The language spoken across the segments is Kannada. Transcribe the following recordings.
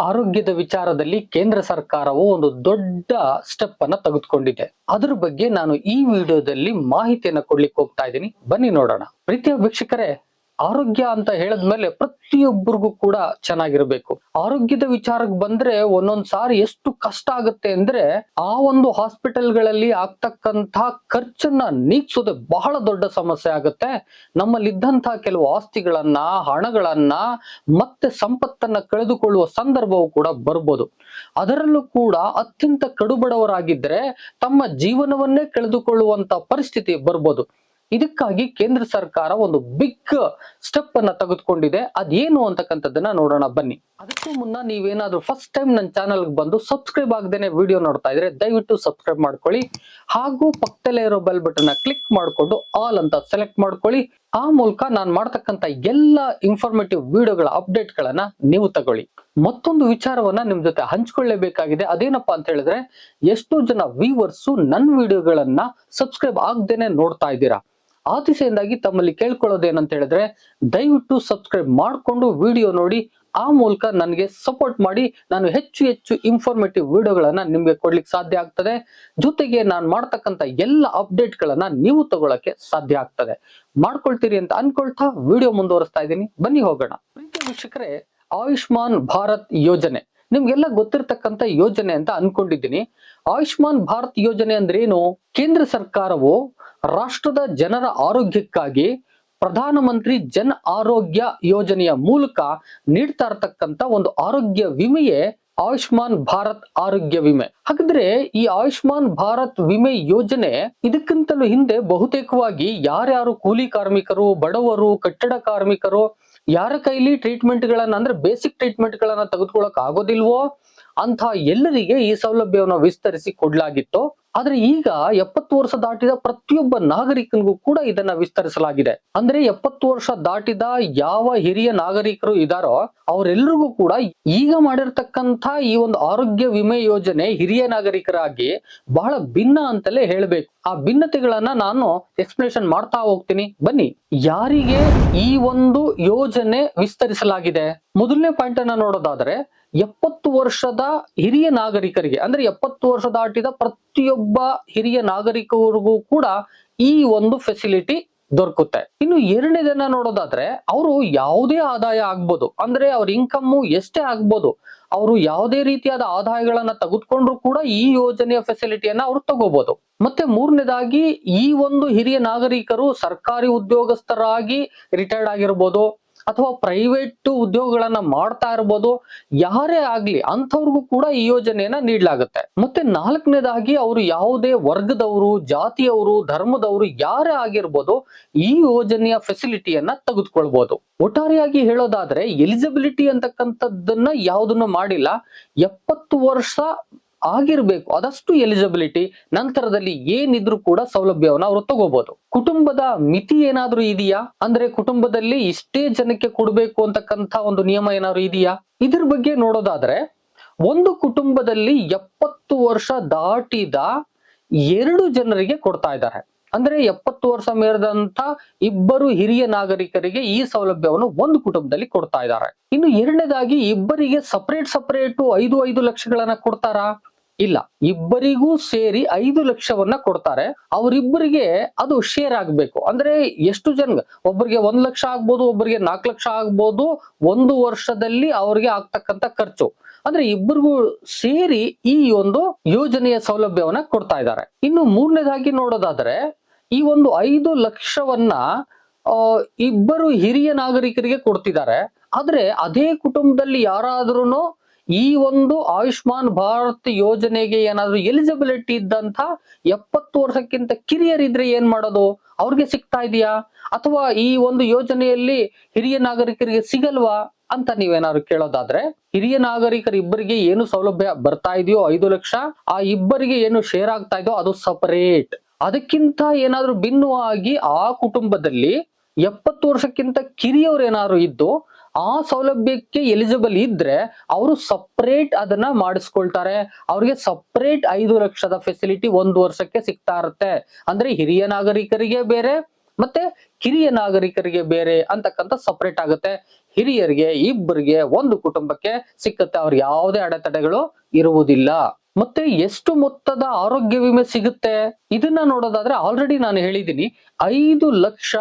ಆರೋಗ್ಯದ ವಿಚಾರದಲ್ಲಿ ಕೇಂದ್ರ ಸರ್ಕಾರವು ಒಂದು ದೊಡ್ಡ ಸ್ಟೆಪ್ ಅನ್ನ ತೆಗೆದುಕೊಂಡಿದೆ. ಅದ್ರ ಬಗ್ಗೆ ನಾನು ಈ ವಿಡಿಯೋದಲ್ಲಿ ಮಾಹಿತಿಯನ್ನ ಕೊಡ್ಲಿಕ್ಕೆ ಹೋಗ್ತಾ ಇದ್ದೀನಿ. ಬನ್ನಿ ನೋಡೋಣ. ಪ್ರೀತಿಯ ವೀಕ್ಷಕರೇ ಆರೋಗ್ಯ ಅಂತ ಹೇಳದ್ಮೇಲೆ ಪ್ರತಿಯೊಬ್ಬರಿಗೂ ಕೂಡ ಚೆನ್ನಾಗಿರ್ಬೇಕು. ಆರೋಗ್ಯದ ವಿಚಾರಕ್ಕೆ ಬಂದ್ರೆ ಒಂದೊಂದ್ ಸಾರಿ ಎಷ್ಟು ಕಷ್ಟ ಆಗುತ್ತೆ ಅಂದ್ರೆ ಆ ಒಂದು ಹಾಸ್ಪಿಟಲ್ಗಳಲ್ಲಿ ಆಗ್ತಕ್ಕಂತ ಖರ್ಚನ್ನ ನೀಗ್ಸೋದೆ ಬಹಳ ದೊಡ್ಡ ಸಮಸ್ಯೆ ಆಗುತ್ತೆ. ನಮ್ಮಲ್ಲಿದ್ದಂತಹ ಕೆಲವು ಆಸ್ತಿಗಳನ್ನ, ಹಣಗಳನ್ನ ಮತ್ತೆ ಸಂಪತ್ತನ್ನ ಕಳೆದುಕೊಳ್ಳುವ ಸಂದರ್ಭವು ಕೂಡ ಬರ್ಬೋದು. ಅದರಲ್ಲೂ ಕೂಡ ಅತ್ಯಂತ ಕಡುಬಡವರಾಗಿದ್ರೆ ತಮ್ಮ ಜೀವನವನ್ನೇ ಕಳೆದುಕೊಳ್ಳುವಂತ ಪರಿಸ್ಥಿತಿ ಬರ್ಬೋದು. ಇದಕ್ಕಾಗಿ ಕೇಂದ್ರ ಸರ್ಕಾರ ಒಂದು ಬಿಗ್ ಸ್ಟೆಪ್ ಅನ್ನ ತೆಗೆದುಕೊಂಡಿದೆ. ಅದೇನು ಅಂತಕ್ಕಂಥದ್ದನ್ನ ನೋಡೋಣ. ಬನ್ನಿ. ಅದಕ್ಕೂ ಮುನ್ನ ನೀವೇನಾದ್ರೂ ಫಸ್ಟ್ ಟೈಮ್ ನನ್ನ ಚಾನಲ್ ಬಂದು ಸಬ್ಸ್ಕ್ರೈಬ್ ಆಗದೇನೆ ವಿಡಿಯೋ ನೋಡ್ತಾ ಇದ್ರೆ ದಯವಿಟ್ಟು ಸಬ್ಸ್ಕ್ರೈಬ್ ಮಾಡ್ಕೊಳ್ಳಿ. ಹಾಗೂ ಪಕ್ಕದಲ್ಲೇ ಇರೋ ಬೆಲ್ ಬಟನ್ ಕ್ಲಿಕ್ ಮಾಡಿಕೊಂಡು ಆಲ್ ಅಂತ ಸೆಲೆಕ್ಟ್ ಮಾಡ್ಕೊಳ್ಳಿ. ಆ ಮೂಲಕ ನಾನು ಮಾಡ್ತಕ್ಕಂಥ ಎಲ್ಲ ಇನ್ಫಾರ್ಮೇಟಿವ್ ವಿಡಿಯೋಗಳ ಅಪ್ಡೇಟ್ ಗಳನ್ನ ನೀವು ತಗೊಳ್ಳಿ. ಮತ್ತೊಂದು ವಿಚಾರವನ್ನ ನಿಮ್ ಜೊತೆ ಹಂಚ್ಕೊಳ್ಳೇಬೇಕಾಗಿದೆ. ಅದೇನಪ್ಪಾ ಅಂತ ಹೇಳಿದ್ರೆ, ಎಷ್ಟು ಜನ ವ್ಯೂವರ್ಸ್ ನನ್ನ ವಿಡಿಯೋಗಳನ್ನ ಸಬ್ಸ್ಕ್ರೈಬ್ ಆಗದೇನೆ ನೋಡ್ತಾ ಇದ್ದೀರಾ. ಆ ದಿಸೆಯಿಂದಾಗಿ ತಮ್ಮಲ್ಲಿ ಕೇಳ್ಕೊಳ್ಳೋದೇನಂತ ಹೇಳಿದ್ರೆ, ದಯವಿಟ್ಟು ಸಬ್ಸ್ಕ್ರೈಬ್ ಮಾಡಿಕೊಂಡು ವಿಡಿಯೋ ನೋಡಿ, ಆ ಮೂಲಕ ನನಗೆ ಸಪೋರ್ಟ್ ಮಾಡಿ, ನಾನು ಹೆಚ್ಚು ಹೆಚ್ಚು ಇನ್ಫಾರ್ಮೇಟಿವ್ ವಿಡಿಯೋಗಳನ್ನ ನಿಮ್ಗೆ ಕೊಡ್ಲಿಕ್ಕೆ ಸಾಧ್ಯ ಆಗ್ತದೆ. ಜೊತೆಗೆ ನಾನು ಮಾಡ್ತಕ್ಕಂಥ ಎಲ್ಲ ಅಪ್ಡೇಟ್ ಗಳನ್ನ ನೀವು ತಗೊಳಕ್ಕೆ ಸಾಧ್ಯ ಆಗ್ತದೆ. ಮಾಡ್ಕೊಳ್ತೀರಿ ಅಂತ ಅನ್ಕೊಳ್ತಾ ವಿಡಿಯೋ ಮುಂದುವರಿಸ್ತಾ ಇದ್ದೀನಿ. ಬನ್ನಿ ಹೋಗೋಣ. ಪ್ರೀತಿಯ ವೀಕ್ಷಕರೇ, ಆಯುಷ್ಮಾನ್ ಭಾರತ್ ಯೋಜನೆ. ನಿಮ್ಗೆಲ್ಲ ಗೊತ್ತಿರ್ತಕ್ಕಂಥ ಯೋಜನೆ ಅಂತ ಅನ್ಕೊಂಡಿದ್ದೀನಿ. ಆಯುಷ್ಮಾನ್ ಭಾರತ್ ಯೋಜನೆ ಅಂದ್ರೆ ಏನು ಕೇಂದ್ರ ಸರ್ಕಾರವು? ರಾಷ್ಟ್ರದ ಜನರ ಆರೋಗ್ಯಕ್ಕಾಗಿ ಪ್ರಧಾನಮಂತ್ರಿ ಜನ್ ಆರೋಗ್ಯ ಯೋಜನೆಯ ಮೂಲಕ ನೀಡ್ತಾ ಇರತಕ್ಕಂತ ಒಂದು ಆರೋಗ್ಯ ವಿಮೆಯೇ ಆಯುಷ್ಮಾನ್ ಭಾರತ್ ಆರೋಗ್ಯ ವಿಮೆ. ಹಾಗಾದ್ರೆ ಈ ಆಯುಷ್ಮಾನ್ ಭಾರತ್ ವಿಮೆ ಯೋಜನೆ ಇದಕ್ಕಿಂತಲೂ ಹಿಂದೆ ಬಹುತೇಕವಾಗಿ ಯಾರ್ಯಾರು ಕೂಲಿ ಕಾರ್ಮಿಕರು, ಬಡವರು, ಕಟ್ಟಡ ಕಾರ್ಮಿಕರು ಯಾರ ಕೈಲಿ ಟ್ರೀಟ್ಮೆಂಟ್ ಗಳನ್ನ ಅಂದ್ರೆ ಬೇಸಿಕ್ ಟ್ರೀಟ್ಮೆಂಟ್ ಗಳನ್ನ ತೆಗೆದುಕೊಳ್ಳಕ್ ಆಗೋದಿಲ್ವೋ ಅಂತ ಎಲ್ಲರಿಗೆ ಈ ಸೌಲಭ್ಯವನ್ನು ವಿಸ್ತರಿಸಿ ಕೊಡ್ಲಾಗಿತ್ತು. ಆದ್ರೆ ಈಗ ಎಪ್ಪತ್ತು ವರ್ಷ ದಾಟಿದ ಪ್ರತಿಯೊಬ್ಬ ನಾಗರಿಕನಿಗೂ ಕೂಡ ಇದನ್ನ ವಿಸ್ತರಿಸಲಾಗಿದೆ. ಅಂದ್ರೆ ಎಪ್ಪತ್ತು ವರ್ಷ ದಾಟಿದ ಯಾವ ಹಿರಿಯ ನಾಗರಿಕರು ಇದಾರೋ ಅವರೆಲ್ಲರಿಗೂ ಕೂಡ ಈಗ ಮಾಡಿರ್ತಕ್ಕಂಥ ಈ ಒಂದು ಆರೋಗ್ಯ ವಿಮೆ ಯೋಜನೆ ಹಿರಿಯ ನಾಗರಿಕರಾಗಿ ಬಹಳ ಭಿನ್ನ ಅಂತಲೇ ಹೇಳ್ಬೇಕು. ಆ ಭಿನ್ನತೆಗಳನ್ನ ನಾನು ಎಕ್ಸ್ಪ್ಲೇಷನ್ ಮಾಡ್ತಾ ಹೋಗ್ತೀನಿ. ಬನ್ನಿ, ಯಾರಿಗೆ ಈ ಒಂದು ಯೋಜನೆ ವಿಸ್ತರಿಸಲಾಗಿದೆ? ಮೊದಲನೇ ಪಾಯಿಂಟ್ ಅನ್ನ ನೋಡೋದಾದ್ರೆ, ಎಪ್ಪತ್ತು ವರ್ಷದ ಹಿರಿಯ ನಾಗರಿಕರಿಗೆ, ಅಂದ್ರೆ ಎಪ್ಪತ್ತು ವರ್ಷ ದಾಟಿದ ಪ್ರತಿಯೊಬ್ಬ ಹಿರಿಯ ನಾಗರಿಕರಿಗೂ ಕೂಡ ಈ ಒಂದು ಫೆಸಿಲಿಟಿ ದೊರಕುತ್ತೆ. ಇನ್ನು ಎರಡನೇದನ್ನ ನೋಡೋದಾದ್ರೆ, ಅವರು ಯಾವುದೇ ಆದಾಯ ಆಗ್ಬೋದು. ಅಂದ್ರೆ ಅವ್ರ ಇನ್ಕಮ್ ಎಷ್ಟೇ ಆಗ್ಬೋದು, ಅವರು ಯಾವುದೇ ರೀತಿಯಾದ ಆದಾಯಗಳನ್ನ ತೆಗೆದುಕೊಂಡ್ರು ಕೂಡ ಈ ಯೋಜನೆಯ ಫೆಸಿಲಿಟಿಯನ್ನ ಅವ್ರು ತಗೋಬಹುದು ಮತ್ತೆ ಮೂರನೇದಾಗಿ, ಈ ಒಂದು ಹಿರಿಯ ನಾಗರಿಕರು ಸರ್ಕಾರಿ ಉದ್ಯೋಗಸ್ಥರಾಗಿ ರಿಟೈರ್ಡ್ ಆಗಿರ್ಬೋದು ಅಥವಾ ಪ್ರೈವೇಟ್ ಉದ್ಯೋಗಗಳನ್ನ ಮಾಡ್ತಾ ಇರ್ಬೋದು, ಯಾರೇ ಆಗ್ಲಿ ಅಂಥವ್ರಿಗೂ ಕೂಡ ಈ ಯೋಜನೆಯನ್ನ ನೀಡಲಾಗುತ್ತೆ. ಮತ್ತೆ ನಾಲ್ಕನೇದಾಗಿ ಅವರು ಯಾವುದೇ ವರ್ಗದವರು, ಜಾತಿಯವರು, ಧರ್ಮದವರು ಯಾರೇ ಆಗಿರ್ಬೋದು ಈ ಯೋಜನೆಯ ಫೆಸಿಲಿಟಿಯನ್ನ ತೆಗೆದುಕೊಳ್ಬಹುದು ಒಟ್ಟಾರೆಯಾಗಿ ಹೇಳೋದಾದ್ರೆ ಎಲಿಜಿಬಿಲಿಟಿ ಅಂತಕ್ಕಂಥದ್ದನ್ನ ಯಾವುದನ್ನು ಮಾಡಿಲ್ಲ, ಎಪ್ಪತ್ತು ವರ್ಷ ಆಗಿರ್ಬೇಕು ಅದಷ್ಟು ಎಲಿಜಿಬಿಲಿಟಿ ನಂತರದಲ್ಲಿ ಏನಿದ್ರು ಕೂಡ ಸೌಲಭ್ಯವನ್ನ ಅವರು ತಗೋಬಹುದು ಕುಟುಂಬದ ಮಿತಿ ಏನಾದ್ರೂ ಇದೆಯಾ? ಅಂದ್ರೆ ಕುಟುಂಬದಲ್ಲಿ ಇಷ್ಟೇ ಜನಕ್ಕೆ ಕೊಡಬೇಕು ಅಂತಕ್ಕಂಥ ಒಂದು ನಿಯಮ ಏನಾದ್ರು ಇದೆಯಾ? ಇದ್ರ ಬಗ್ಗೆ ನೋಡೋದಾದ್ರೆ, ಒಂದು ಕುಟುಂಬದಲ್ಲಿ ಎಪ್ಪತ್ತು ವರ್ಷ ದಾಟಿದ ಎರಡು ಜನರಿಗೆ ಕೊಡ್ತಾ ಇದ್ದಾರೆ. ಅಂದ್ರೆ ಎಪ್ಪತ್ತು ವರ್ಷ ಮೇರೆದಂತ ಇಬ್ಬರು ಹಿರಿಯ ನಾಗರಿಕರಿಗೆ ಈ ಸೌಲಭ್ಯವನ್ನು ಒಂದು ಕುಟುಂಬದಲ್ಲಿ ಕೊಡ್ತಾ ಇದ್ದಾರೆ. ಇನ್ನು ಎರಡನೇದಾಗಿ, ಇಬ್ಬರಿಗೆ ಸಪರೇಟ್ ಸಪರೇಟ್ ಐದು ಐದು ಲಕ್ಷಗಳನ್ನ ಕೊಡ್ತಾರಾ? ಇಲ್ಲ. ಇಬ್ಬರಿಗೂ ಸೇರಿ ಐದು ಲಕ್ಷವನ್ನ ಕೊಡ್ತಾರೆ. ಅವರಿಬ್ಬರಿಗೆ ಅದು ಶೇರ್ ಆಗ್ಬೇಕು. ಅಂದ್ರೆ ಎಷ್ಟು ಜನ ಒಬ್ಬರಿಗೆ ಒಂದ್ ಲಕ್ಷ ಆಗ್ಬೋದು ಒಬ್ಬರಿಗೆ ನಾಲ್ಕು ಲಕ್ಷ ಆಗ್ಬೋದು, ಒಂದು ವರ್ಷದಲ್ಲಿ ಅವ್ರಿಗೆ ಆಗ್ತಕ್ಕಂತ ಖರ್ಚು. ಅಂದ್ರೆ ಇಬ್ಬರಿಗೂ ಸೇರಿ ಈ ಒಂದು ಯೋಜನೆಯ ಸೌಲಭ್ಯವನ್ನ ಕೊಡ್ತಾ ಇದ್ದಾರೆ. ಇನ್ನು ಮೂರನೇದಾಗಿ ನೋಡೋದಾದ್ರೆ, ಈ ಒಂದು ಐದು ಲಕ್ಷವನ್ನ ಇಬ್ಬರು ಹಿರಿಯ ನಾಗರಿಕರಿಗೆ ಕೊಡ್ತಿದ್ದಾರೆ. ಆದ್ರೆ ಅದೇ ಕುಟುಂಬದಲ್ಲಿ ಯಾರಾದ್ರೂ ಈ ಒಂದು ಆಯುಷ್ಮಾನ್ ಭಾರತ್ ಯೋಜನೆಗೆ ಏನಾದ್ರು ಎಲಿಜಿಬಿಲಿಟಿ ಇದ್ದಂತ ಎಪ್ಪತ್ತು ವರ್ಷಕ್ಕಿಂತ ಕಿರಿಯರಿದ್ರೆ ಏನ್ ಮಾಡೋದು? ಅವ್ರಿಗೆ ಸಿಗ್ತಾ ಇದೆಯಾ? ಅಥವಾ ಈ ಒಂದು ಯೋಜನೆಯಲ್ಲಿ ಹಿರಿಯ ನಾಗರಿಕರಿಗೆ ಸಿಗಲ್ವಾ? ಅಂತ ನೀವೇನಾದ್ರು ಕೇಳೋದಾದ್ರೆ, ಹಿರಿಯ ನಾಗರಿಕರ ಇಬ್ಬರಿಗೆ ಏನು ಸೌಲಭ್ಯ ಬರ್ತಾ ಇದೆಯೋ ಐದು ಲಕ್ಷ, ಆ ಇಬ್ಬರಿಗೆ ಏನು ಶೇರ್ ಆಗ್ತಾ ಇದೆಯೋ ಅದು ಸಪರೇಟ್ ಅದಕ್ಕಿಂತ ಏನಾದ್ರೂ ಭಿನ್ನವಾಗಿ ಆ ಕುಟುಂಬದಲ್ಲಿ ಎಪ್ಪತ್ತು ವರ್ಷಕ್ಕಿಂತ ಕಿರಿಯವ್ರು ಏನಾದ್ರು ಇದ್ದು ಆ ಸೌಲಭ್ಯಕ್ಕೆ ಎಲಿಜಿಬಲ್ ಇದ್ರೆ ಅವರು ಸಪ್ರೇಟ್ ಅದನ್ನ ಮಾಡಿಸ್ಕೊಳ್ತಾರೆ. ಅವ್ರಿಗೆ ಸಪ್ರೇಟ್ ಐದು ಲಕ್ಷದ ಫೆಸಿಲಿಟಿ ಒಂದು ವರ್ಷಕ್ಕೆ ಸಿಗ್ತಾ ಇರುತ್ತೆ. ಅಂದ್ರೆ ಹಿರಿಯ ನಾಗರಿಕರಿಗೆ ಬೇರೆ, ಮತ್ತೆ ಕಿರಿಯ ನಾಗರಿಕರಿಗೆ ಬೇರೆ ಅಂತಕ್ಕಂಥ ಸಪ್ರೇಟ್ ಆಗುತ್ತೆ. ಹಿರಿಯರಿಗೆ ಇಬ್ಬರಿಗೆ ಒಂದು ಕುಟುಂಬಕ್ಕೆ ಸಿಕ್ಕತ್ತೆ. ಅವ್ರ ಯಾವುದೇ ಅಡೆತಡೆಗಳು ಇರುವುದಿಲ್ಲ. ಮತ್ತೆ ಎಷ್ಟು ಮೊತ್ತದ ಆರೋಗ್ಯ ವಿಮೆ ಸಿಗುತ್ತೆ? ಇದನ್ನ ನೋಡೋದಾದ್ರೆ ಆಲ್ರೆಡಿ ನಾನು ಹೇಳಿದ್ದೀನಿ ಐದು ಲಕ್ಷ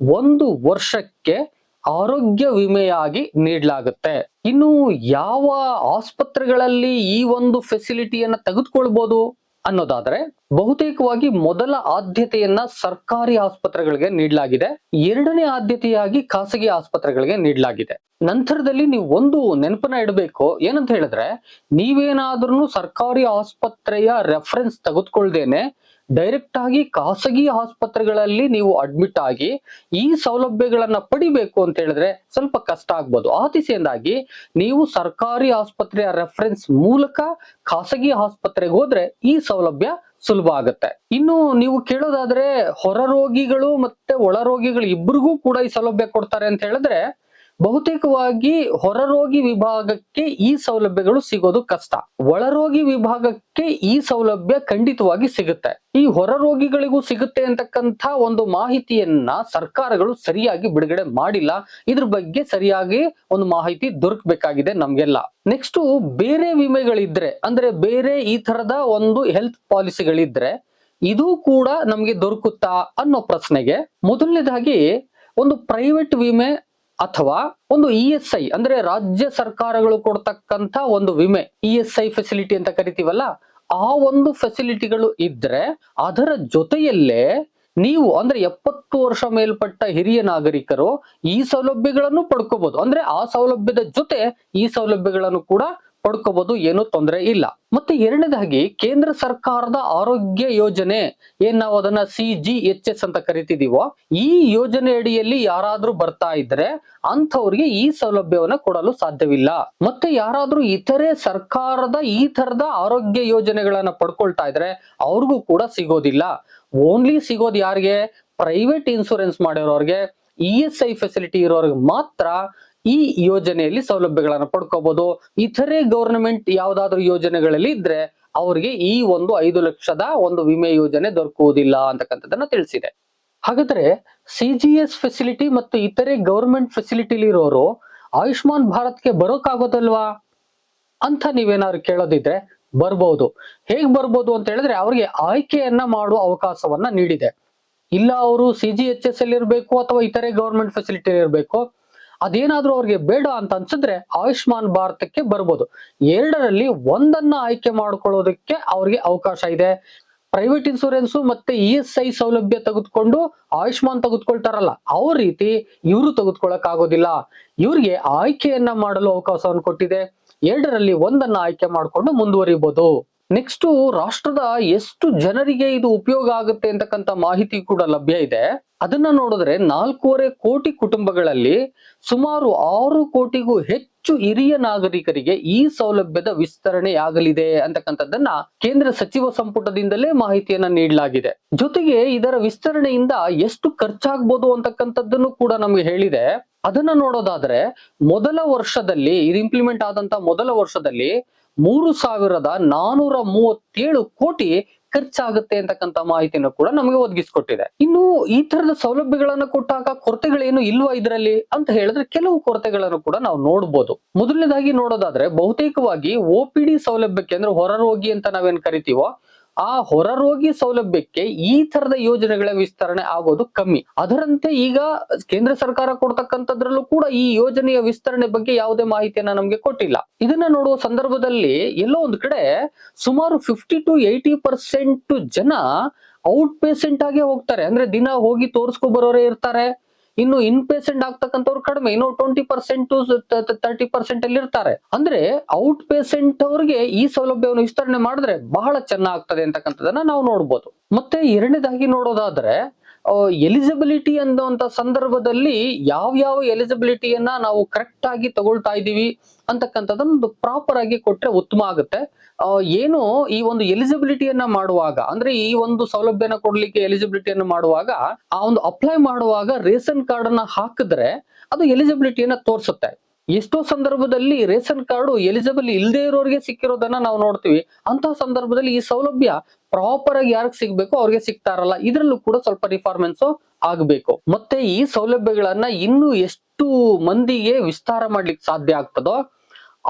ಒಂದು ವರ್ಷಕ್ಕೆ ಆರೋಗ್ಯ ವಿಮೆಯಾಗಿ ನೀಡಲಾಗುತ್ತೆ. ಇನ್ನು ಯಾವ ಆಸ್ಪತ್ರೆಗಳಲ್ಲಿ ಈ ಒಂದು ಫೆಸಿಲಿಟಿಯನ್ನ ತೆಗೆದುಕೊಳ್ಬಹುದು ಅನ್ನೋದಾದ್ರೆ, ಬಹುತೇಕವಾಗಿ ಮೊದಲ ಆದ್ಯತೆಯನ್ನ ಸರ್ಕಾರಿ ಆಸ್ಪತ್ರೆಗಳಿಗೆ ನೀಡಲಾಗಿದೆ. ಎರಡನೇ ಆದ್ಯತೆಯಾಗಿ ಖಾಸಗಿ ಆಸ್ಪತ್ರೆಗಳಿಗೆ ನೀಡಲಾಗಿದೆ. ನಂತರದಲ್ಲಿ ನೀವು ಒಂದು ನೆನಪನ್ನ ಇಡಬೇಕು. ಏನಂತ ಹೇಳಿದ್ರೆ ನೀವೇನಾದ್ರೂ ಸರ್ಕಾರಿ ಆಸ್ಪತ್ರೆಯ ರೆಫರೆನ್ಸ್ ತೆಗೆದುಕೊಳ್ದೇನೆ ಡೈರೆಕ್ಟ್ ಆಗಿ ಖಾಸಗಿ ಆಸ್ಪತ್ರೆಗಳಲ್ಲಿ ನೀವು ಅಡ್ಮಿಟ್ ಆಗಿ ಈ ಸೌಲಭ್ಯಗಳನ್ನ ಪಡಿಬೇಕು ಅಂತ ಹೇಳಿದ್ರೆ ಸ್ವಲ್ಪ ಕಷ್ಟ ಆಗ್ಬೋದು. ಆ ನೀವು ಸರ್ಕಾರಿ ಆಸ್ಪತ್ರೆಯ ರೆಫರೆನ್ಸ್ ಮೂಲಕ ಖಾಸಗಿ ಆಸ್ಪತ್ರೆಗೆ ಹೋದ್ರೆ ಈ ಸೌಲಭ್ಯ ಸುಲಭ ಆಗುತ್ತೆ. ಇನ್ನು ನೀವು ಕೇಳೋದಾದ್ರೆ ಹೊರ ರೋಗಿಗಳು ಮತ್ತೆ ಒಳ ರೋಗಿಗಳು ಇಬ್ಬರಿಗೂ ಕೂಡ ಈ ಸೌಲಭ್ಯ ಕೊಡ್ತಾರೆ ಅಂತ ಹೇಳಿದ್ರೆ ಬಹುತೇಕವಾಗಿ ಹೊರರೋಗಿ ವಿಭಾಗಕ್ಕೆ ಈ ಸೌಲಭ್ಯಗಳು ಸಿಗೋದು ಕಷ್ಟ. ಒಳರೋಗಿ ವಿಭಾಗಕ್ಕೆ ಈ ಸೌಲಭ್ಯ ಖಂಡಿತವಾಗಿ ಸಿಗುತ್ತೆ. ಈ ಹೊರರೋಗಿಗಳಿಗೂ ಸಿಗುತ್ತೆ ಅಂತಕ್ಕಂಥ ಒಂದು ಮಾಹಿತಿಯನ್ನ ಸರ್ಕಾರಗಳು ಸರಿಯಾಗಿ ಬಿಡುಗಡೆ ಮಾಡಿಲ್ಲ. ಇದ್ರ ಬಗ್ಗೆ ಸರಿಯಾಗಿ ಒಂದು ಮಾಹಿತಿ ದೊರಕಬೇಕಾಗಿದೆ ನಮ್ಗೆಲ್ಲ. ನೆಕ್ಸ್ಟ್ ಬೇರೆ ವಿಮೆಗಳಿದ್ರೆ, ಅಂದ್ರೆ ಬೇರೆ ಈ ತರದ ಒಂದು ಹೆಲ್ತ್ ಪಾಲಿಸಿಗಳಿದ್ರೆ ಇದು ಕೂಡ ನಮ್ಗೆ ದೊರಕುತ್ತಾ ಅನ್ನೋ ಪ್ರಶ್ನೆಗೆ ಮೊದಲನೇದಾಗಿ ಒಂದು ಪ್ರೈವೇಟ್ ವಿಮೆ ಅಥವಾ ಒಂದು ಇ ಎಸ್ ಐ ಅಂದ್ರೆ ರಾಜ್ಯ ಸರ್ಕಾರಗಳು ಕೊಡ್ತಕ್ಕಂತ ಒಂದು ವಿಮೆ ಇ ಎಸ್ ಐ ಫೆಸಿಲಿಟಿ ಅಂತ ಕರಿತೀವಲ್ಲ, ಆ ಒಂದು ಫೆಸಿಲಿಟಿಗಳು ಇದ್ರೆ ಅದರ ಜೊತೆಯಲ್ಲೇ ನೀವು ಅಂದ್ರೆ ಎಪ್ಪತ್ತು ವರ್ಷ ಮೇಲ್ಪಟ್ಟ ಹಿರಿಯ ನಾಗರಿಕರು ಈ ಸೌಲಭ್ಯಗಳನ್ನು ಪಡ್ಕೋಬಹುದು ಅಂದ್ರೆ ಆ ಸೌಲಭ್ಯದ ಜೊತೆ ಈ ಸೌಲಭ್ಯಗಳನ್ನು ಕೂಡ ಪಡ್ಕೋಬಹುದು ಏನು ತೊಂದರೆ ಇಲ್ಲ. ಮತ್ತೆ ಎರಡನೇದಾಗಿ, ಕೇಂದ್ರ ಸರ್ಕಾರದ ಆರೋಗ್ಯ ಯೋಜನೆ, ಏನ್ ನಾವು ಅದನ್ನ ಸಿ ಜಿ ಎಚ್ ಎಸ್ ಅಂತ ಕರಿತಿದೀವೋ, ಈ ಯೋಜನೆ ಅಡಿಯಲ್ಲಿ ಯಾರಾದ್ರೂ ಬರ್ತಾ ಇದ್ರೆ ಅಂಥವ್ರಿಗೆ ಈ ಸೌಲಭ್ಯವನ್ನ ಕೊಡಲು ಸಾಧ್ಯವಿಲ್ಲ. ಮತ್ತೆ ಯಾರಾದ್ರೂ ಇತರೆ ಸರ್ಕಾರದ ಈ ತರದ ಆರೋಗ್ಯ ಯೋಜನೆಗಳನ್ನ ಪಡ್ಕೊಳ್ತಾ ಇದ್ರೆ ಅವ್ರಿಗೂ ಕೂಡ ಸಿಗೋದಿಲ್ಲ. ಓನ್ಲಿ ಸಿಗೋದು ಯಾರಿಗೆ? ಪ್ರೈವೇಟ್ ಇನ್ಸೂರೆನ್ಸ್ ಮಾಡಿರೋರ್ಗೆ, ಇ ಎಸ್ ಐ ಫೆಸಿಲಿಟಿ ಇರೋರಿಗೆ ಮಾತ್ರ ಈ ಯೋಜನೆಯಲ್ಲಿ ಸೌಲಭ್ಯಗಳನ್ನು ಪಡ್ಕೋಬಹುದು ಇತರೆ ಗವರ್ನಮೆಂಟ್ ಯಾವ್ದಾದ್ರು ಯೋಜನೆಗಳಲ್ಲಿ ಇದ್ರೆ ಅವರಿಗೆ ಈ ಒಂದು ಐದು ಲಕ್ಷದ ಒಂದು ವಿಮೆ ಯೋಜನೆ ದೊರಕುವುದಿಲ್ಲ ಅಂತಕ್ಕಂಥದ್ದನ್ನ ತಿಳಿಸಿದೆ. ಹಾಗಾದ್ರೆ ಸಿ ಜಿ ಎಸ್ ಫೆಸಿಲಿಟಿ ಮತ್ತು ಇತರೆ ಗವರ್ಮೆಂಟ್ ಫೆಸಿಲಿಟಿಲಿ ಇರೋರು ಆಯುಷ್ಮಾನ್ ಭಾರತ್ಗೆ ಬರೋಕ್ಕಾಗೋದಲ್ವಾ ಅಂತ ನೀವೇನಾದ್ರು ಕೇಳೋದಿದ್ರೆ ಬರ್ಬೋದು. ಹೇಗ್ ಬರ್ಬೋದು ಅಂತ ಹೇಳಿದ್ರೆ ಅವ್ರಿಗೆ ಆಯ್ಕೆಯನ್ನ ಮಾಡುವ ಅವಕಾಶವನ್ನ ನೀಡಿದೆ. ಇಲ್ಲ ಅವರು ಸಿ ಜಿ ಎಚ್ ಎಸ್ ಅಲ್ಲಿ ಇರಬೇಕು ಅಥವಾ ಇತರೆ ಗವರ್ಮೆಂಟ್ ಫೆಸಿಲಿಟಿ ಇರಬೇಕು ಅದೇನಾದ್ರೂ ಅವ್ರಿಗೆ ಬೇಡ ಅಂತ ಅನ್ಸಿದ್ರೆ ಆಯುಷ್ಮಾನ್ ಭಾರತಕ್ಕೆ ಬರ್ಬೋದು. ಎರಡರಲ್ಲಿ ಒಂದನ್ನ ಆಯ್ಕೆ ಮಾಡ್ಕೊಳ್ಳೋದಕ್ಕೆ ಅವ್ರಿಗೆ ಅವಕಾಶ ಇದೆ. ಪ್ರೈವೇಟ್ ಇನ್ಸೂರೆನ್ಸ್ ಮತ್ತೆ ಇ ಎಸ್ ಐ ಸೌಲಭ್ಯ ತೆಗೆದುಕೊಂಡು ಆಯುಷ್ಮಾನ್ ತೆಗೆದುಕೊಳ್ತಾರಲ್ಲ, ಅವ್ರ ರೀತಿ ಇವರು ತೆಗೆದುಕೊಳ್ಳಕ್ ಆಗೋದಿಲ್ಲ. ಇವ್ರಿಗೆ ಆಯ್ಕೆಯನ್ನ ಮಾಡಲು ಅವಕಾಶವನ್ನು ಕೊಟ್ಟಿದೆ. ಎರಡರಲ್ಲಿ ಒಂದನ್ನ ಆಯ್ಕೆ ಮಾಡಿಕೊಂಡು ಮುಂದುವರಿಬಹುದು ನೆಕ್ಸ್ಟ್ ರಾಷ್ಟ್ರದ ಎಷ್ಟು ಜನರಿಗೆ ಇದು ಉಪಯೋಗ ಆಗುತ್ತೆ ಅಂತಕ್ಕಂಥ ಮಾಹಿತಿ ಕೂಡ ಲಭ್ಯ ಇದೆ. ಅದನ್ನ ನೋಡಿದ್ರೆ ನಾಲ್ಕೂವರೆ ಕೋಟಿ ಕುಟುಂಬಗಳಲ್ಲಿ ಸುಮಾರು ಆರು ಕೋಟಿಗೂ ಹೆಚ್ಚು ಹಿರಿಯ ನಾಗರಿಕರಿಗೆ ಈ ಸೌಲಭ್ಯದ ವಿಸ್ತರಣೆಯಾಗಲಿದೆ ಅಂತಕ್ಕಂಥದ್ದನ್ನ ಕೇಂದ್ರ ಸಚಿವ ಸಂಪುಟದಿಂದಲೇ ಮಾಹಿತಿಯನ್ನ ನೀಡಲಾಗಿದೆ. ಜೊತೆಗೆ ಇದರ ವಿಸ್ತರಣೆಯಿಂದ ಎಷ್ಟು ಖರ್ಚಾಗ್ಬೋದು ಅಂತಕ್ಕಂಥದ್ದನ್ನು ಕೂಡ ನಮ್ಗೆ ಹೇಳಿದೆ. ಅದನ್ನ ನೋಡೋದಾದ್ರೆ ಮೊದಲ ವರ್ಷದಲ್ಲಿ, ಇದು ಇಂಪ್ಲಿಮೆಂಟ್ ಆದಂತ ಮೊದಲ ವರ್ಷದಲ್ಲಿ ಮೂರು ಸಾವಿರದ ನಾನೂರ ಮೂವತ್ತೇಳು ಕೋಟಿ ಖರ್ಚಾಗುತ್ತೆ ಅಂತಕ್ಕಂಥ ಮಾಹಿತಿಯನ್ನು ಕೂಡ ನಮಗೆ ಒದಗಿಸಿಕೊಟ್ಟಿದೆ. ಇನ್ನು ಈ ತರದ ಸೌಲಭ್ಯಗಳನ್ನ ಕೊಟ್ಟಾಗ ಕೊರತೆಗಳೇನು ಇಲ್ವಾ ಇದರಲ್ಲಿ ಅಂತ ಹೇಳಿದ್ರೆ ಕೆಲವು ಕೊರತೆಗಳನ್ನು ಕೂಡ ನಾವು ನೋಡ್ಬೋದು. ಮೊದಲನೇದಾಗಿ ನೋಡೋದಾದ್ರೆ ಬಹುತೇಕವಾಗಿ ಒ ಪಿ ಡಿ ಸೌಲಭ್ಯಕ್ಕೆ ಅಂದ್ರೆ ಹೊರರೋಗಿ ಅಂತ ನಾವೇನ್ ಕರಿತೀವೋ ಆ ಹೊರರೋಗಿ ಸೌಲಭ್ಯಕ್ಕೆ ಈ ತರದ ಯೋಜನೆಗಳ ವಿಸ್ತರಣೆ ಆಗೋದು ಕಮ್ಮಿ. ಅದರಂತೆ ಈಗ ಕೇಂದ್ರ ಸರ್ಕಾರ ಕೊಡ್ತಕ್ಕಂಥದ್ರಲ್ಲೂ ಕೂಡ ಈ ಯೋಜನೆಯ ವಿಸ್ತರಣೆ ಬಗ್ಗೆ ಯಾವುದೇ ಮಾಹಿತಿಯನ್ನ ನಮ್ಗೆ ಕೊಟ್ಟಿಲ್ಲ. ಇದನ್ನ ನೋಡುವ ಸಂದರ್ಭದಲ್ಲಿ ಎಲ್ಲೋ ಒಂದು ಕಡೆ ಸುಮಾರು ಫಿಫ್ಟಿ ಟು ಏಯ್ಟಿ ಪರ್ಸೆಂಟ್ ಜನ ಔಟ್ ಪೇಷೆಂಟ್ ಆಗಿ ಹೋಗ್ತಾರೆ. ಅಂದ್ರೆ ದಿನ ಹೋಗಿ ತೋರಿಸ್ಕೊ ಬರೋರೇ ಇರ್ತಾರೆ. ಇನ್ನು ಇನ್ ಪೇಷೆಂಟ್ ಆಗ್ತಕ್ಕಂಥವ್ರು ಕಡಿಮೆ, ಇನ್ನು ಟ್ವೆಂಟಿ ಪರ್ಸೆಂಟ್ ತರ್ಟಿ ಪರ್ಸೆಂಟ್ ಅಲ್ಲಿ ಇರ್ತಾರೆ. ಅಂದ್ರೆ ಔಟ್ ಪೇಷೆಂಟ್ ಅವ್ರಿಗೆ ಈ ಸೌಲಭ್ಯವನ್ನು ವಿಸ್ತರಣೆ ಮಾಡಿದ್ರೆ ಬಹಳ ಚೆನ್ನಾಗ್ತದೆ ಅಂತಕ್ಕಂಥದ್ದನ್ನ ನಾವು ನೋಡ್ಬೋದು. ಮತ್ತೆ ಎರಡನೇದಾಗಿ ನೋಡೋದಾದ್ರೆ ಎಲಿಜಿಬಿಲಿಟಿ ಅನ್ನುವಂತ ಸಂದರ್ಭದಲ್ಲಿ ಯಾವ ಯಾವ ಎಲಿಜಿಬಿಲಿಟಿಯನ್ನ ನಾವು ಕರೆಕ್ಟ್ ಆಗಿ ತಗೊಳ್ತಾ ಇದ್ದೀವಿ ಅಂತಕ್ಕಂಥದ್ದೊಂದು ಪ್ರಾಪರ್ ಆಗಿ ಕೊಟ್ರೆ ಉತ್ತಮ ಆಗುತ್ತೆ. ಏನು ಈ ಒಂದು ಎಲಿಜಿಬಿಲಿಟಿಯನ್ನ ಮಾಡುವಾಗ, ಅಂದ್ರೆ ಈ ಒಂದು ಸೌಲಭ್ಯನ ಕೊಡ್ಲಿಕ್ಕೆ ಎಲಿಜಿಬಿಲಿಟಿಯನ್ನು ಮಾಡುವಾಗ, ಆ ಒಂದು ಅಪ್ಲೈ ಮಾಡುವಾಗ ರೇಷನ್ ಕಾರ್ಡ್ ಅನ್ನ ಹಾಕಿದ್ರೆ ಅದು ಎಲಿಜಿಬಿಲಿಟಿಯನ್ನ ತೋರಿಸುತ್ತೆ. ಎಷ್ಟೋ ಸಂದರ್ಭದಲ್ಲಿ ರೇಷನ್ ಕಾರ್ಡ್ ಎಲಿಜಿಬಲ್ ಇಲ್ಲದೆ ಇರೋರಿಗೆ ಸಿಕ್ಕಿರೋದನ್ನ ನಾವು ನೋಡ್ತೀವಿ. ಅಂತ ಸಂದರ್ಭದಲ್ಲಿ ಈ ಸೌಲಭ್ಯ ಪ್ರಾಪರ್ ಆಗಿ ಯಾರಿಗೆ ಸಿಗ್ಬೇಕು ಅವ್ರಿಗೆ ಸಿಗ್ತಾ ಇರಲ್ಲ ಇದ್ರಲ್ಲೂ ಕೂಡ ಸ್ವಲ್ಪ ರಿಫಾರ್ಮೆನ್ಸ್ ಆಗ್ಬೇಕು. ಮತ್ತೆ ಈ ಸೌಲಭ್ಯಗಳನ್ನ ಇನ್ನು ಎಷ್ಟು ಮಂದಿಗೆ ವಿಸ್ತಾರ ಮಾಡ್ಲಿಕ್ಕೆ ಸಾಧ್ಯ ಆಗ್ತದೋ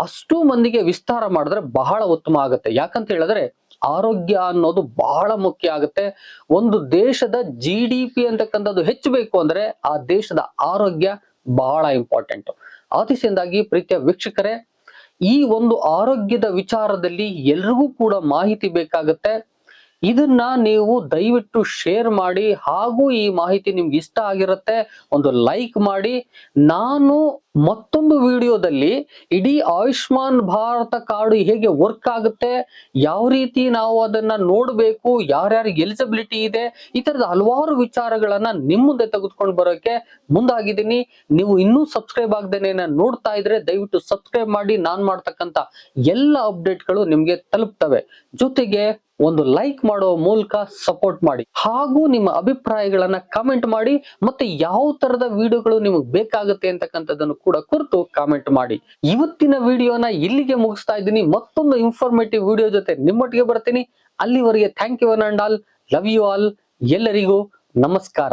ಅಷ್ಟು ಮಂದಿಗೆ ವಿಸ್ತಾರ ಮಾಡಿದ್ರೆ ಬಹಳ ಉತ್ತಮ ಆಗುತ್ತೆ. ಯಾಕಂತ ಹೇಳಿದ್ರೆ ಆರೋಗ್ಯ ಅನ್ನೋದು ಬಹಳ ಮುಖ್ಯ ಆಗುತ್ತೆ. ಒಂದು ದೇಶದ ಜಿ ಡಿ ಪಿ ಅಂತಕ್ಕಂಥದ್ದು ಹೆಚ್ಚಬೇಕು ಅಂದ್ರೆ ಆ ದೇಶದ ಆರೋಗ್ಯ ಬಹಳ ಇಂಪಾರ್ಟೆಂಟ್ ಆತಿಸಿಂದಾಗಿ ಪ್ರೀತಿಯ ವೀಕ್ಷಕರೇ, ಈ ಒಂದು ಆರೋಗ್ಯದ ವಿಚಾರದಲ್ಲಿ ಎಲ್ರಿಗೂ ಕೂಡ ಮಾಹಿತಿ ಬೇಕಾಗುತ್ತೆ. ಇದನ್ನ ನೀವು ದಯವಿಟ್ಟು ಶೇರ್ ಮಾಡಿ ಹಾಗೂ ಈ ಮಾಹಿತಿ ನಿಮ್ಗೆ ಇಷ್ಟ ಆಗಿರುತ್ತೆ, ಒಂದು ಲೈಕ್ ಮಾಡಿ. ನಾನು ಮತ್ತೊಂದು ವಿಡಿಯೋದಲ್ಲಿ ಇಡೀ ಆಯುಷ್ಮಾನ್ ಭಾರತ ಕಾರ್ಡ್ ಹೇಗೆ ವರ್ಕ್ ಆಗುತ್ತೆ, ಯಾವ ರೀತಿ ನಾವು ಅದನ್ನ ನೋಡಬೇಕು ಯಾರ್ಯಾರಿಗೆ ಎಲಿಜಿಬಿಲಿಟಿ ಇದೆ, ಈ ತರದ ಹಲವಾರು ವಿಚಾರಗಳನ್ನ ನಿಮ್ಮ ಮುಂದೆ ತೆಗೆದುಕೊಂಡು ಬರೋಕೆ ಮುಂದಾಗಿದ್ದೀನಿ. ನೀವು ಇನ್ನೂ ಸಬ್ಸ್ಕ್ರೈಬ್ ಆಗದೇನೆ ನೋಡ್ತಾ ಇದ್ರೆ ದಯವಿಟ್ಟು ಸಬ್ಸ್ಕ್ರೈಬ್ ಮಾಡಿ. ನಾನ್ ಮಾಡ್ತಕ್ಕಂತ ಎಲ್ಲ ಅಪ್ಡೇಟ್ಗಳು ನಿಮ್ಗೆ ತಲುಪ್ತವೆ. ಜೊತೆಗೆ ಒಂದು ಲೈಕ್ ಮಾಡುವ ಮೂಲಕ ಸಪೋರ್ಟ್ ಮಾಡಿ. ಹಾಗೂ ನಿಮ್ಮ ಅಭಿಪ್ರಾಯಗಳನ್ನ ಕಮೆಂಟ್ ಮಾಡಿ, ಮತ್ತೆ ಯಾವ ತರದ ವಿಡಿಯೋಗಳು ನಿಮಗೆ ಬೇಕಾಗುತ್ತೆ ಅಂತಕ್ಕಂಥದ್ದನ್ನು ಕೂಡ ಕುರಿತು ಕಾಮೆಂಟ್ ಮಾಡಿ. ಇವತ್ತಿನ ವಿಡಿಯೋನ ಇಲ್ಲಿಗೆ ಮುಗಿಸ್ತಾ ಇದ್ದೀನಿ. ಮತ್ತೊಂದು ಇನ್ಫಾರ್ಮೇಟಿವ್ ವಿಡಿಯೋ ಜೊತೆ ನಿಮ್ಮೊಟ್ಟಿಗೆ ಬರ್ತೀನಿ. ಅಲ್ಲಿವರೆಗೆ thank you and all love you all ಎಲ್ಲರಿಗೂ ನಮಸ್ಕಾರ.